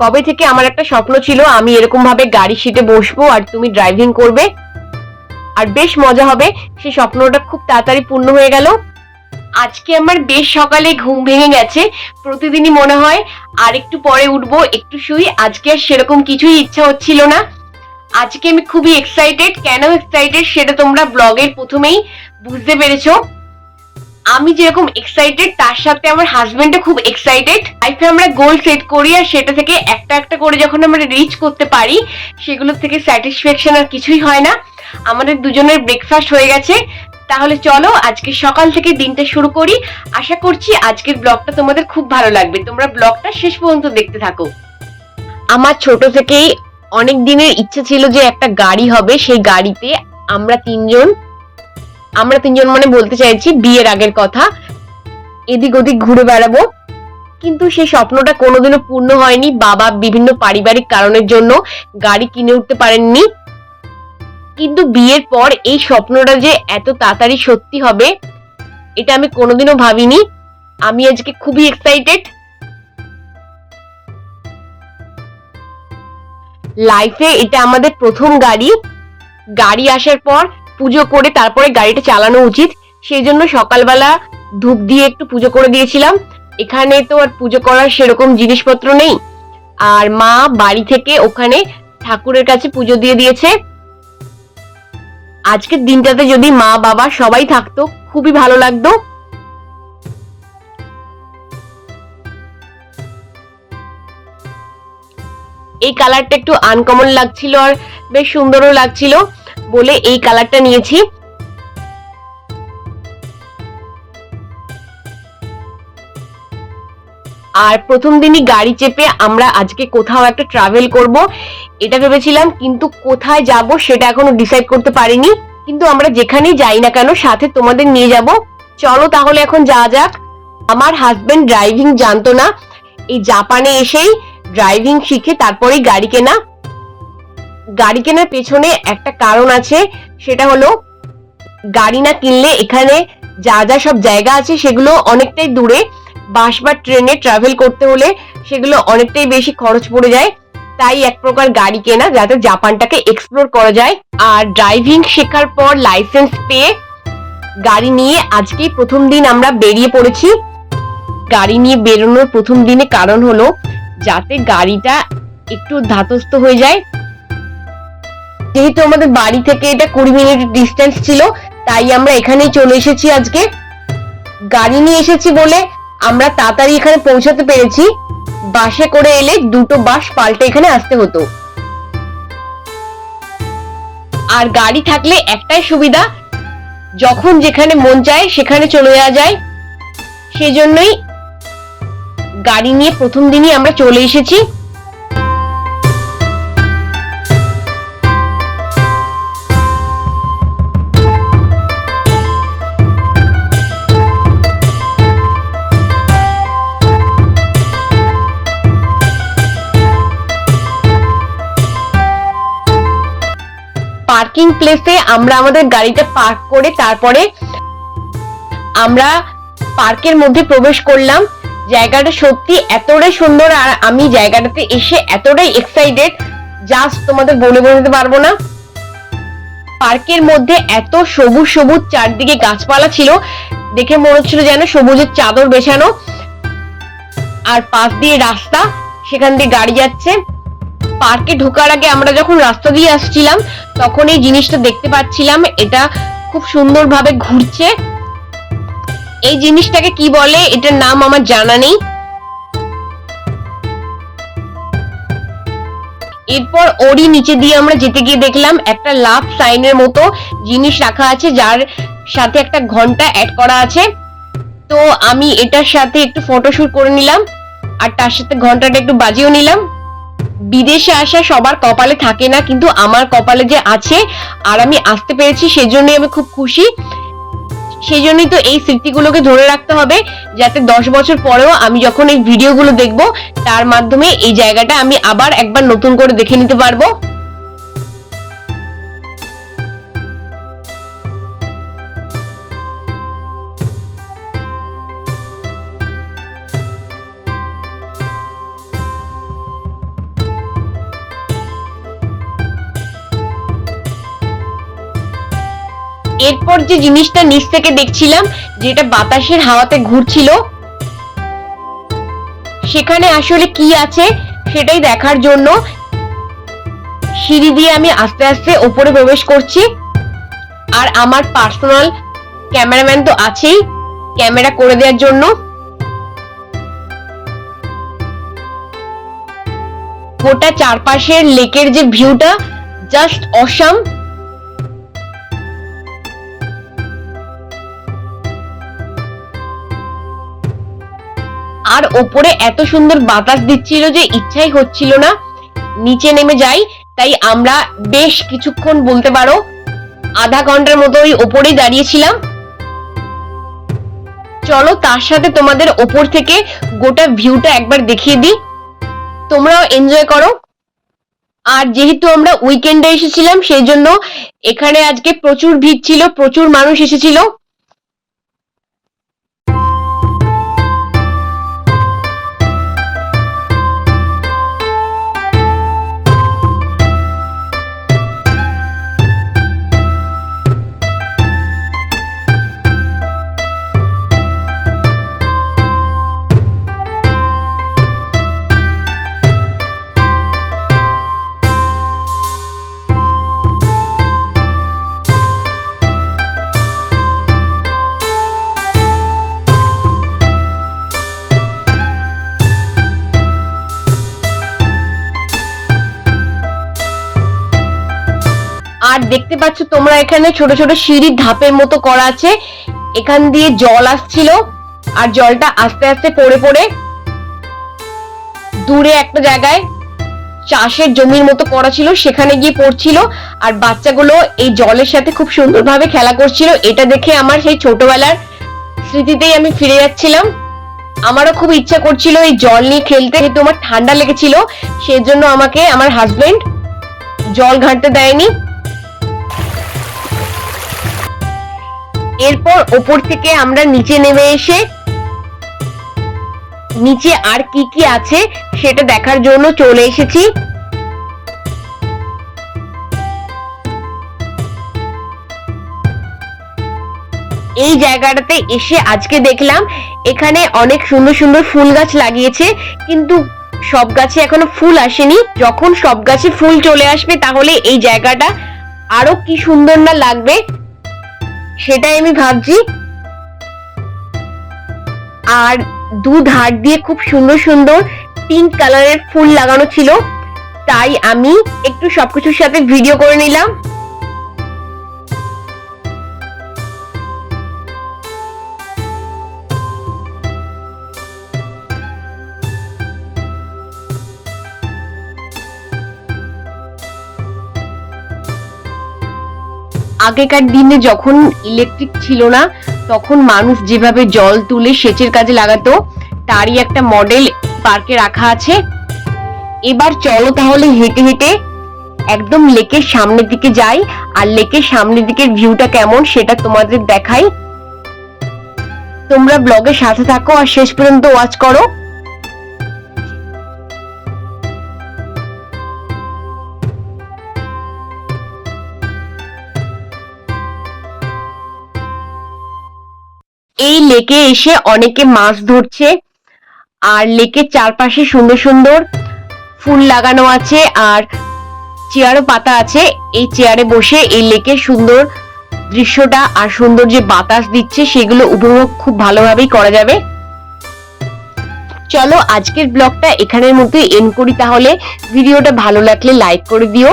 কবে থেকে আমার একটা স্বপ্ন ছিল, আমি এরকম ভাবে গাড়ি সিটে বসবো আর তুমি ড্রাইভিং করবে। আর বেশ মজা হবে সেই স্বপ্নটা খুব তাড়াতাড়ি পূর্ণ হয়ে গেল। আজকে আমার বেশ সকালে ঘুম ভেঙে গেছে, প্রতিদিনই মনে হয় আর একটু পরে উঠবো, একটু শুই, আজকে আর সেরকম কিছুই ইচ্ছা হচ্ছিল না। আজকে আমি খুবই এক্সাইটেড কেন এক্সাইটেড সেটা তোমরা ব্লগের প্রথমেই বুঝতে পেরেছ। আমি যেরকম এক্সাইটেড তার সাথে আমার হাজবেন্ডও খুব এক্সাইটেড লাইফে আমরা গোল সেট করি আর সেটা থেকে একটা একটা করে যখন আমরা রিচ করতে পারি, সেগুলো থেকে স্যাটিসফ্যাকশন আর কিছুই হয় না। আমাদের দুজনের ব্রেকফাস্ট হয়ে গেছে। তাহলে চলো, আজকে সকাল থেকে দিনটা শুরু করি। আশা করছি আজকের ব্লগটা তোমাদের খুব ভালো লাগবে। তোমরা ব্লগটা শেষ পর্যন্ত দেখতে থাকো। আমার ছোট থেকেই অনেক দিনের ইচ্ছা ছিল যে একটা গাড়ি হবে। সেই গাড়িতে আমরা তিনজন আমরা তিনজন মানে বলতে চাইছি বিয়ের আগের কথা। এদিক ওদিক ঘুরে বেড়াবো। কিন্তু সেই স্বপ্নটা কোনোদিনও পূর্ণ হয়নি। বাবা বিভিন্ন পারিবারিক কারণের জন্য গাড়ি কিনে উঠতে পারেননি। কিন্তু বিয়ের পর এই স্বপ্নটা যে এত তাড়াতাড়ি সত্যি হবে, এটা আমি কোনোদিনও ভাবিনি। আমি আজকে খুবই এক্সাইটেড লাইফে এটা আমাদের প্রথম গাড়ি। গাড়ি আসার পর পুজো করে তারপরে গাড়িটা চালানো উচিত। সেই জন্য সকালবেলা ধূপ দিয়ে একটু পুজো করে দিয়েছিলাম। এখানে তো আর পুজো করার সেরকম জিনিসপত্র নেই। আর মা বাড়ি থেকে ওখানে ঠাকুরের কাছে পুজো দিয়ে দিয়েছে। আজকের দিনটাতে যদি মা বাবা সবাই থাকতো, খুবই ভালো লাগতো। এই কালারটা একটু আনকমন লাগছিল আর বেশ সুন্দরও লাগছিল। বলে এই কালারটা নিয়েছি। আর প্রথম দিনই গাড়ি চেপে আমরা আজকে কোথাও একটা ট্রাভেল করব, এটা ভেবেছিলাম, কিন্তু কোথায় যাব সেটা এখনও ডিসাইড করতে পারিনি। কিন্তু আমরা যেখানেই যাই না কেন, সাথে তোমাদের নিয়ে যাব। চলো তাহলে এখন যাওয়া যাক। আমার হাজবেন্ড ড্রাইভিং জানতো না। এই জাপানে এসেই ড্রাইভিং শিখে তারপরেই গাড়ি কেনা। গাড়ি কেনার পেছনে একটা কারণ আছে, সেটা হলো গাড়ি না কিনলে এখানে যা যা সব জায়গা আছে সেগুলো অনেকটাই দূরে। বাস বা ট্রেনে ট্রাভেল করতে হলে সেগুলো অনেকটাই বেশি খরচ পড়ে যায়। তাই এক প্রকার গাড়ি কেনা যাতে জাপানটাকে এক্সপ্লোর করা যায়। আর ড্রাইভিং শেখার পর লাইসেন্স পেয়ে গাড়ি নিয়ে আজকেই প্রথম দিন আমরা বেরিয়ে পড়েছি। গাড়ি নিয়ে বেরোনোর প্রথম দিনে কারণ হলো যাতে গাড়িটা একটু ধাতস্থ হয়ে যায়। যেহেতু আমাদের বাড়ি থেকে এটা কুড়ি মিনিট ডিস্টেন্স ছিল, তাই আমরা এখানেই চলে এসেছি আজকে। গাড়ি নিয়ে এসেছি বলে আমরা তাড়াতাড়ি এখানে পৌঁছাতে পেরেছি। বাসে করে এলে দুটো বাস পাল্টে এখানে আসতে হতো। আর গাড়ি থাকলে একটাই সুবিধা, যখন যেখানে মন চায় সেখানে চলে যাওয়া যায়। সেজন্যই গাড়ি নিয়ে প্রথম দিনই আমরা চলে এসেছি। পার্কিং প্লেসে আমরা আমাদের গাড়িটা পার্ক করে তারপরে আমরা পার্কের মধ্যে প্রবেশ করলাম। জায়গাটা সত্যি এতটাই সুন্দর আর আমি জায়গাটাতে এসে এতটাই এক্সাইটেড জাস্ট তোমাদের বলে বোঝাতে পারব না। পার্কের মধ্যে এত সবুজ সবুজ চারদিকে গাছপালা ছিল, দেখে মনে হচ্ছিল যেন সবুজের চাদর বেছানো। আর পাশ দিয়ে রাস্তা, সেখান দিয়ে গাড়ি যাচ্ছে। পার্কে ঢোকার আগে আমরা যখন রাস্তা দিয়ে আসছিলাম, তখন এই জিনিসটা দেখতে পাচ্ছিলাম, এটা খুব সুন্দরভাবে ঘুরছে। এই জিনিসটাকে কি বলে? এটার নাম আমার জানা নেই। এরপর ওরই নিচে দিয়ে আমরা যেতে গিয়ে দেখলাম একটা লাভ সাইনের মতো জিনিস রাখা আছে, যার সাথে একটা ঘণ্টা অ্যাড করা আছে। তো আমি এটার সাথে একটু ফটোশুট করে নিলাম, আর তার সাথে ঘন্টাটা একটু বাজিয়েও নিলাম। বিদেশে আসা সবার কপালে থাকে না, কিন্তু আমার কপালে যে আছে আর আমি আসতে পেরেছি সেজন্যই আমি খুব খুশি। সেই জন্যই তো এই স্মৃতিগুলোকে ধরে রাখতে হবে, যাতে দশ বছর পরেও আমি যখন এই ভিডিওগুলো দেখব, তার মাধ্যমে এই জায়গাটা আমি আবার একবার নতুন করে দেখে নিতে পারব। এরপর যে জিনিসটা নিচ থেকে দেখছিলাম, যেটা বাতাসের হাওয়াতে ঘুরছিল, সেখানে আসলে কি আছে সেটাই দেখার জন্য সিঁড়ি দিয়ে আমি আস্তে আস্তে ওপরে প্রবেশ করছি। আর আমার পার্সোনাল ক্যামেরাম্যান তো আছেই, ক্যামেরা করে দেওয়ার জন্য। গোটা চারপাশের লেকের যে ভিউটা জাস্ট অসাম আর ওপরে এত সুন্দর বাতাস দিচ্ছিল যে ইচ্ছাই হচ্ছিল না। নিচে নেমে যাই, তাই আমরা বেশ কিছুক্ষণ বলতে পারো, আধা ঘণ্টার মতো ওই ওপরেই দাঁড়িয়েছিলাম। চলো তার সাথে তোমাদের ওপর থেকে গোটা ভিউটা একবার দেখিয়ে দিই। তোমরাও এনজয় করো। আর যেহেতু আমরা উইকেন্ডে এসেছিলাম, সেই জন্য এখানে আজকে প্রচুর ভিড় ছিল, প্রচুর মানুষ এসেছিল। আর দেখতে পাচ্ছ তোমরা এখানে ছোট ছোট সিঁড়ির ধাপের মতো করা আছে। এখান দিয়ে জল আসছিল আর জলটা আস্তে আস্তে পড়ে পড়ে দূরে একটা জায়গায় চাষের জমির মতো করা ছিল, সেখানে গিয়ে পড়ছিল আর বাচ্চাগুলো এই জলের সাথে খুব সুন্দরভাবে খেলা করছিল। এটা দেখে আমার সেই ছোটবেলার স্মৃতিতেই আমি ফিরে যাচ্ছিলাম। আমারও খুব ইচ্ছা করছিল এই জল নিয়ে খেলতে যেহেতু আমার ঠান্ডা লেগেছিল। সেজন্য আমাকে, আমার হাজবেন্ড জল ঘাঁটতে দেয়নি। এরপর ওপর থেকে আমরা নিচে নেমে এসে নিচে আর কি কি আছে সেটা দেখার জন্য চলে এসেছি। এই জায়গাটাতে এসে আজকে দেখলাম এখানে অনেক সুন্দর সুন্দর ফুল গাছ লাগিয়েছে, কিন্তু সব গাছে এখনও ফুল আসেনি। যখন সব গাছে ফুল চলে আসবে তাহলে এই জায়গাটা আরও কি সুন্দর না লাগবে সেটাই আমি ভাবছি। আর দু ধার দিয়ে খুব সুন্দর সুন্দর পিঙ্ক কালারের ফুল লাগানো ছিল। তাই আমি একটু সবকিছুর সাথে ভিডিও করে নিলাম। আগেকার দিনে যখন ইলেকট্রিক ছিল না, তখন মানুষ যেভাবে জল তুলে সেচের কাজে লাগাতো, তারই একটা মডেল পার্কে রাখা আছে। এবার চলো তাহলে হেঁটে হেঁটে একদম লেকের সামনের দিকে যাই, আর লেকের সামনের দিকের ভিউটা কেমন সেটা তোমাদের দেখাই। তোমরা ব্লগের সাথে থাকো আর শেষ পর্যন্ত ওয়াচ করো। এই লেকে এসে অনেকে মাছ ধরছে, আর লেকের চারপাশে সুন্দর সুন্দর ফুল লাগানো আছে, আর চেয়ারও পাতা আছে। এই চেয়ারে বসে এই লেকের সুন্দর দৃশ্যটা আর সুন্দর যে বাতাস দিচ্ছে, সেগুলো উপভোগ খুব ভালোভাবেই করা যাবে। চলো আজকের ব্লগটা এখানের মধ্যে এন করি, তাহলে ভিডিওটা ভালো লাগলে লাইক করে দিও।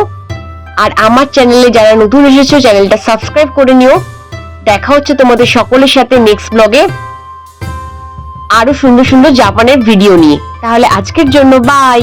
আর আমার চ্যানেলে যারা নতুন এসেছ, চ্যানেলটা সাবস্ক্রাইব করে নিও। দেখা হচ্ছে তোমাদের সকলের সাথে নেক্সট ব্লগে আরও সুন্দর সুন্দর জাপানের ভিডিও নিয়ে। তাহলে আজকের জন্য বাই